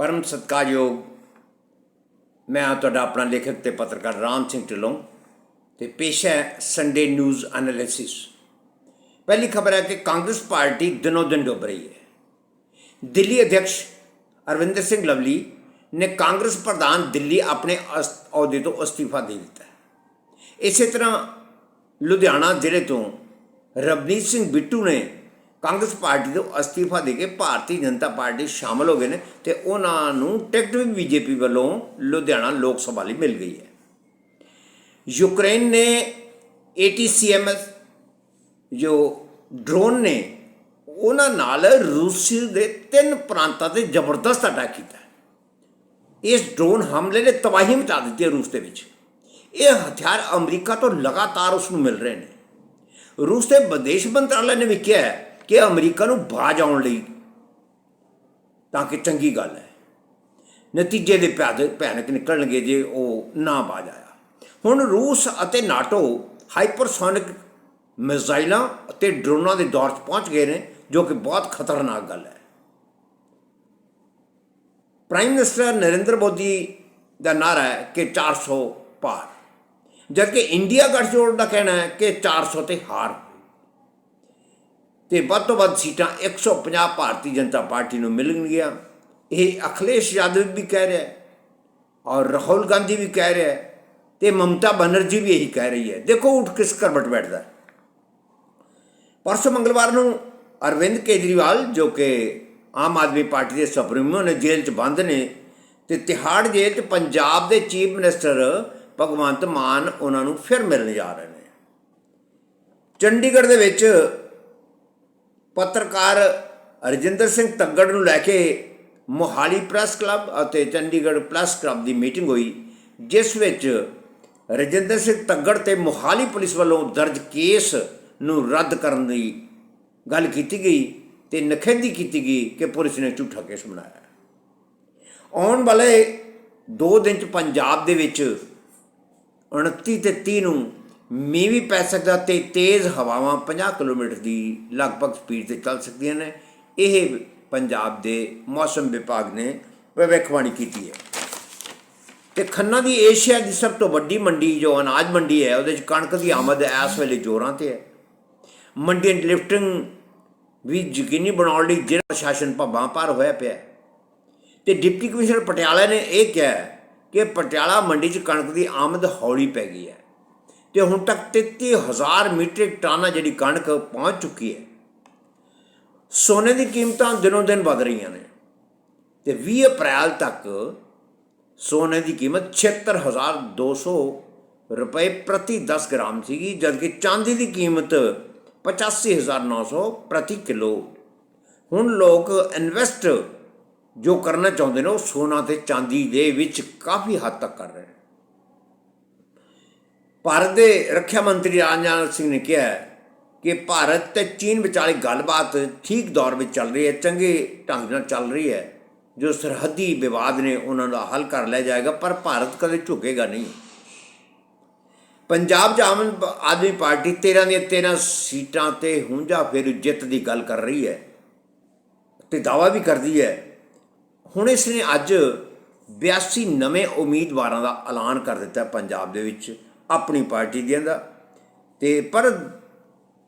ਪਰਮ ਸਤਿਕਾਰਯੋਗ ਮੈਂ ਹਾਂ ਤੁਹਾਡਾ ਆਪਣਾ ਲੇਖਕ ਤੇ ਪੱਤਰਕਾਰ ਰਾਮ ਸਿੰਘ ਢਿੱਲੋਂ ਤੇ ਪੇਸ਼ ਹੈ ਸੰਡੇ ਨਿਊਜ਼ ਐਨਾਲਿਸਿਸ ਪਹਿਲੀ ਖਬਰ ਹੈ ਕਿ ਕਾਂਗਰਸ ਪਾਰਟੀ ਦਿਨੋ ਦਿਨ ਡੁੱਬ ਰਹੀ ਹੈ। ਦਿੱਲੀ ਅਧਿਕਸ਼ ਅਰਵਿੰਦਰ ਸਿੰਘ ਲਵਲੀ ਨੇ ਕਾਂਗਰਸ ਪ੍ਰਧਾਨ ਦਿੱਲੀ ਆਪਣੇ ਅਸ- ਅਹੁਦੇ ਤੋਂ ਅਸਤੀਫਾ ਦੇ ਦਿੱਤਾ ਇਸੇ ਤਰ੍ਹਾਂ ਲੁਧਿਆਣਾ ਜ਼ਿਲ੍ਹੇ ਤੋਂ ਰਵਨੀਤ ਸਿੰਘ ਬਿੱਟੂ ਨੇ ਕਾਂਗਰਸ ਪਾਰਟੀ ਤੋਂ ਅਸਤੀਫਾ ਦੇ ਕੇ ਭਾਰਤੀ ਜਨਤਾ ਪਾਰਟੀ ਸ਼ਾਮਲ ਹੋ ਗਏ ਨੇ ਤੇ ਉਹਨਾਂ ਨੂੰ ਟਿਕਟ ਵੀ ਬੀਜੇਪੀ ਵੱਲੋਂ ਲੁਧਿਆਣਾ ਲੋਕ ਸਭਾ ਲਈ ਮਿਲ ਗਈ ਹੈ। ਯੂਕਰੇਨ ਨੇ ATCMS ਜੋ ਡਰੋਨ ਨੇ, ਉਹਨਾਂ ਨਾਲ ਰੂਸ ਦੇ ਤਿੰਨ ਪ੍ਰਾਂਤਾਂ ਤੇ ਜ਼ਬਰਦਸਤ ਅਟੈਕ ਕੀਤਾ ਇਸ ਡਰੋਨ ਹਮਲੇ ਨੇ ਤਬਾਹੀ ਮਚਾ ਦਿੱਤੀ ਹੈ ਰੂਸ ਦੇ ਵਿੱਚ। ਇਹ ਹਥਿਆਰ ਅਮਰੀਕਾ ਤੋਂ ਲਗਾਤਾਰ ਉਸ ਨੂੰ ਮਿਲ ਰਹੇ ਨੇ। ਰੂਸ ਦੇ ਵਿਦੇਸ਼ ਮੰਤਰਾਲੇ ਨੇ ਵੀ ਕਿਹਾ ਹੈ ਕਿ ਅਮਰੀਕਾ ਨੂੰ ਬਾਜ ਆਉਣ ਲਈ ਤਾਂ ਕਿ ਚੰਗੀ ਗੱਲ ਹੈ। ਨਤੀਜੇ ਦੇ ਭਿਆਦ ਭਿਆਨਕ ਨਿਕਲਣਗੇ ਜੇ ਉਹ ਨਾ ਬਾਜ ਆਇਆ। ਹੁਣ ਰੂਸ ਅਤੇ ਨਾਟੋ ਹਾਈਪਰਸੋਨਿਕ ਮਿਜ਼ਾਈਲਾਂ ਅਤੇ ਡਰੋਨਾਂ ਦੇ ਦੌਰ 'ਚ ਪਹੁੰਚ ਗਏ ਨੇ, ਜੋ ਕਿ ਬਹੁਤ ਖਤਰਨਾਕ ਗੱਲ ਹੈ। ਪ੍ਰਾਈਮ ਮਿਨਿਸਟਰ ਨਰਿੰਦਰ ਮੋਦੀ ਦਾ ਨਾਰਾ ਹੈ ਕਿ 400 ਪਾਰ। ਜਦਕਿ ਇੰਡੀਆ ਗੱਠਜੋੜ ਦਾ ਕਹਿਣਾ ਹੈ ਕਿ 400 ਤੇ ਹਾਰ। ਤੇ ਵੱਧ ਤੋਂ ਵੱਧ ਸੀਟਾਂ 150 ਭਾਰਤੀ ਜਨਤਾ ਪਾਰਟੀ ਨੂੰ ਮਿਲਣਗੀਆਂ। ਇਹ ਅਖਿਲੇਸ਼ ਯਾਦਵ ਵੀ ਕਹਿ ਰਿਹਾ ਔਰ ਰਾਹੁਲ ਗਾਂਧੀ ਵੀ ਕਹਿ ਰਿਹਾ ਹੈ ਤੇ ਮਮਤਾ ਬਨਰਜੀ ਵੀ ਇਹੀ ਕਹਿ ਰਹੀ ਹੈ। ਦੇਖੋ ਉੱਠ ਕਿਸ ਕਰਵਟ ਬੈਠਦਾ ਪਰਸੋਂ ਮੰਗਲਵਾਰ ਨੂੰ ਅਰਵਿੰਦ ਕੇਜਰੀਵਾਲ, ਜੋ ਕਿ ਆਮ ਆਦਮੀ ਪਾਰਟੀ ਦੇ ਸੁਪਰੀਮੋ ਨੇ ਜੇਲ੍ਹ 'ਚ ਬੰਦ ਨੇ ਤੇ ਤਿਹਾੜ ਜੇਲ੍ਹ 'ਚ ਪੰਜਾਬ ਦੇ ਚੀਫ ਮਿਨਿਸਟਰ ਭਗਵੰਤ ਮਾਨ ਉਹਨਾਂ ਨੂੰ ਫਿਰ ਮਿਲਣ ਜਾ ਰਹੇ ਨੇ। ਚੰਡੀਗੜ੍ਹ ਦੇ ਵਿੱਚ ਪੱਤਰਕਾਰ ਰਜਿੰਦਰ ਸਿੰਘ ਤੱਗੜ ਨੂੰ ਲੈ ਕੇ ਮੋਹਾਲੀ ਪ੍ਰੈਸ ਕਲੱਬ ਅਤੇ ਚੰਡੀਗੜ੍ਹ ਪ੍ਰੈਸ ਕਲੱਬ ਦੀ ਮੀਟਿੰਗ ਹੋਈ, ਜਿਸ ਵਿੱਚ ਰਜਿੰਦਰ ਸਿੰਘ ਤੱਗੜ ਤੇ ਮੋਹਾਲੀ ਪੁਲਿਸ ਵੱਲੋਂ ਦਰਜ ਕੇਸ ਨੂੰ ਰੱਦ ਕਰਨ ਦੀ ਗੱਲ ਕੀਤੀ ਗਈ ਤੇ ਨਖੇਦੀ ਕੀਤੀ ਗਈ ਕਿ ਪੁਲਿਸ ਨੇ ਝੂਠਾ ਕੇਸ ਬਣਾਇਆ। ਆਉਣ ਵਾਲੇ 2 ਦਿਨ ਚ ਪੰਜਾਬ ਦੇ ਵਿੱਚ 29 ਤੇ 30 ਨੂੰ ਮੀਂਹ ਵੀ ਪੈ ਸਕਦਾ ਤੇ ਤੇਜ਼ ਹਵਾਵਾਂ 50 ਕਿਲੋਮੀਟਰ ਦੀ ਲਗਭਗ ਸਪੀਡ ਤੇ ਚੱਲ ਸਕਦੀਆਂ ਨੇ। ਇਹ ਪੰਜਾਬ ਦੇ ਮੌਸਮ ਵਿਭਾਗ ਨੇ ਭਵਿੱਖਬਾਣੀ ਕੀਤੀ ਹੈ। ਤੇ ਖੰਨਾ ਦੀ ਏਸ਼ੀਆ ਦੀ ਸਭ ਤੋਂ ਵੱਡੀ ਮੰਡੀ ਜੋ ਅਨਾਜ ਮੰਡੀ ਹੈ, ਉਹਦੇ ਚ ਕਣਕ ਦੀ ਆਮਦ ਇਸ ਵੇਲੇ ਜ਼ੋਰਾਂ ਤੇ ਹੈ। ਮੰਡੀ ਲਿਫਟਿੰਗ ਵੀ ਯਕੀਨੀ ਬਣਾਉਣ ਲਈ ਜ਼ਿਲ੍ਹਾ ਪ੍ਰਸ਼ਾਸਨ ਭੱਬਾਂ ਪਾਰ ਹੋਇਆ ਪਿਆ ਹੈ। ਤੇ ਡਿਪਟੀ ਕਮਿਸ਼ਨਰ ਪਟਿਆਲਾ ਨੇ ਇਹ ਕਿਹਾ ਕਿ ਪਟਿਆਲਾ ਮੰਡੀ 'ਚ ਕਣਕ ਦੀ ਆਮਦ ਹੌਲੀ ਪੈ ਗਈ ਹੈ। ਤੇ ਹੁਣ ਤੱਕ 33000 ਮੀਟ੍ਰਿਕ ਟਨ ਆ ਜਿਹੜੀ ਕਣਕ ਪਹੁੰਚ ਚੁੱਕੀ ਹੈ। ਸੋਨੇ ਦੀ ਕੀਮਤਾਂ ਦਿਨੋਂ ਦਿਨ ਵਧ ਰਹੀਆਂ ਨੇ ਤੇ 20 ਅਪ੍ਰੈਲ ਤੱਕ ਸੋਨੇ ਦੀ ਕੀਮਤ 76200 ਰੁਪਏ ਪ੍ਰਤੀ 10 ਗ੍ਰਾਮ ਸੀਗੀ, ਜਦਕਿ ਚਾਂਦੀ ਦੀ ਕੀਮਤ 85900 ਪ੍ਰਤੀ ਕਿਲੋ। ਹੁਣ ਲੋਕ ਇਨਵੈਸਟ ਜੋ ਕਰਨਾ ਚਾਹੁੰਦੇ ਨੇ, ਉਹ ਸੋਨਾ ਤੇ ਚਾਂਦੀ ਦੇ ਵਿੱਚ ਕਾਫੀ ਹੱਦ ਤੱਕ ਕਰ ਰਹੇ ਨੇ। ਭਾਰਤ ਦੇ ਰੱਖਿਆ ਮੰਤਰੀ ਰਾਜਨਾਥ ਸਿੰਘ ਨੇ ਕਿਹਾ ਕਿ ਭਾਰਤ ਤੇ ਚੀਨ ਵਿਚਾਲੇ ਗੱਲਬਾਤ ਠੀਕ ਦੌਰ ਵਿੱਚ ਚੱਲ ਰਹੀ ਹੈ, ਚੰਗੇ ਢੰਗ ਨਾਲ ਚੱਲ ਰਹੀ ਹੈ। ਜੋ ਸਰਹੱਦੀ ਵਿਵਾਦ ਨੇ ਉਹਨਾਂ ਦਾ ਹੱਲ ਕਰ ਲਿਆ ਜਾਏਗਾ, ਪਰ ਭਾਰਤ ਕਦੇ ਝੁਕੇਗਾ ਨਹੀਂ। ਪੰਜਾਬ 'ਚ ਆਮ ਆਦਮੀ ਪਾਰਟੀ 13 ਦੀਆਂ 13 ਸੀਟਾਂ ਤੇ ਹੁੰਜਾ ਫਿਰ ਜਿੱਤ ਦੀ ਗੱਲ ਕਰ ਰਹੀ ਹੈ ਤੇ ਦਾਵਾ ਵੀ ਕਰਦੀ ਹੈ। ਹੁਣ ਇਸ ਨੇ ਅੱਜ 82 ਨਵੇਂ ਉਮੀਦਵਾਰਾਂ ਦਾ ਐਲਾਨ ਕਰ ਦਿੱਤਾ ਪੰਜਾਬ ਦੇ ਵਿੱਚ। ਆਪਣੀ ਪਾਰਟੀ ਦੀਆਂ ਦਾ ਤੇ ਪਰ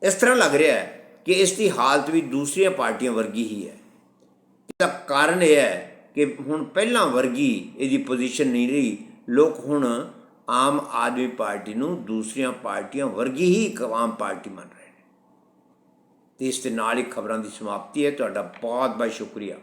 ਇਸ ਤਰ੍ਹਾਂ ਲੱਗ ਰਿਹਾ ਹੈ ਕਿ ਇਸ ਦੀ ਹਾਲਤ ਵੀ ਦੂਸਰੀਆਂ ਪਾਰਟੀਆਂ ਵਰਗੀ ਹੀ ਹੈ। ਇਹਦਾ ਕਾਰਨ ਇਹ ਹੈ ਕਿ ਹੁਣ ਪਹਿਲਾਂ ਵਰਗੀ ਇਹਦੀ ਪੋਜੀਸ਼ਨ ਨਹੀਂ ਰਹੀ। ਲੋਕ ਹੁਣ ਆਮ ਆਦਮੀ ਪਾਰਟੀ ਨੂੰ ਦੂਸਰੀਆਂ ਪਾਰਟੀਆਂ ਵਰਗੀ ਹੀ ਇੱਕ ਆਮ ਪਾਰਟੀ ਮੰਨ ਰਹੇ ਨੇ। ਤੇ ਇਸ ਦੇ ਨਾਲ ਹੀ ਖਬਰਾਂ ਦੀ ਸਮਾਪਤੀ ਹੈ। ਤੁਹਾਡਾ ਬਹੁਤ ਬਹੁਤ ਸ਼ੁਕਰੀਆ।